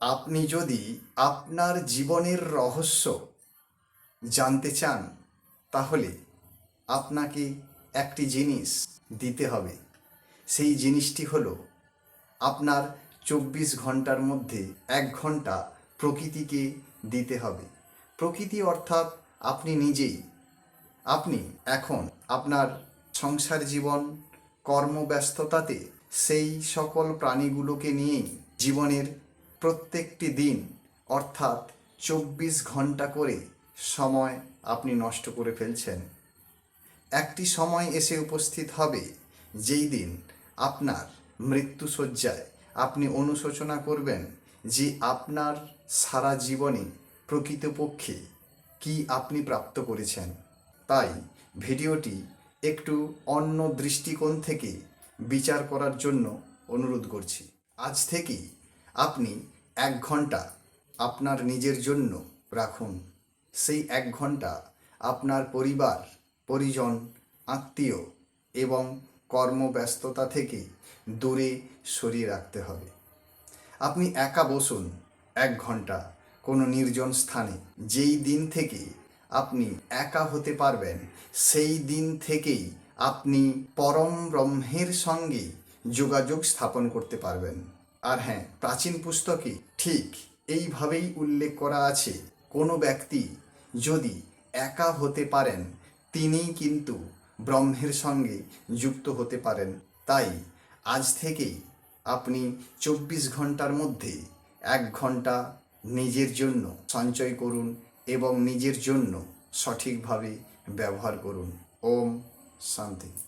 আপনি যদি আপনার জীবনের রহস্য জানতে চান, তাহলে আপনাকে একটি জিনিস দিতে হবে। সেই জিনিসটি হলো আপনার চব্বিশ ঘণ্টার মধ্যে এক ঘণ্টা প্রকৃতিকে দিতে হবে। প্রকৃতি অর্থাৎ আপনি নিজেই। আপনি এখন আপনার সংসার জীবন, কর্মব্যস্ততাতে সেই সকল প্রাণীগুলোকে নিয়েই জীবনের প্রত্যেকটি দিন, অর্থাৎ চব্বিশ ঘণ্টা করে সময় আপনি নষ্ট করে ফেলছেন। একটি সময় এসে উপস্থিত হবে যেই দিন আপনার মৃত্যুসজ্জায় আপনি অনুশোচনা করবেন যে আপনার সারা জীবনে প্রকৃতপক্ষে কি আপনি প্রাপ্ত করেছেন। তাই ভিডিওটি একটু অন্য দৃষ্টিকোণ থেকে বিচার করার জন্য অনুরোধ করছি। আজ থেকেই আপনি এক ঘণ্টা আপনার নিজের জন্য রাখুন। সেই এক ঘণ্টা আপনার পরিবার, পরিজন, আত্মীয় এবং কর্মব্যস্ততা থেকে দূরে সরিয়ে রাখতে হবে। আপনি একা বসুন এক ঘণ্টা কোনো নির্জন স্থানে। যেই দিন থেকে আপনি একা হতে পারবেন, সেই দিন থেকেই আপনি পরম ব্রহ্মের সঙ্গে যোগাযোগ স্থাপন করতে পারবেন। আর হ্যাঁ প্রাচীন পুস্তকে ঠিক এইভাবেই উল্লেখ করা আছে, কোনো ব্যক্তি যদি একা হতে পারেন তিনি কিন্তু ব্রহ্মের সঙ্গে যুক্ত হতে পারেন। তাই আজ থেকেই আপনি চব্বিশ ঘণ্টার মধ্যে এক ঘণ্টা নিজের জন্য সঞ্চয় করুন এবং নিজের জন্য সঠিকভাবে ব্যবহার করুন। ওম শান্তি।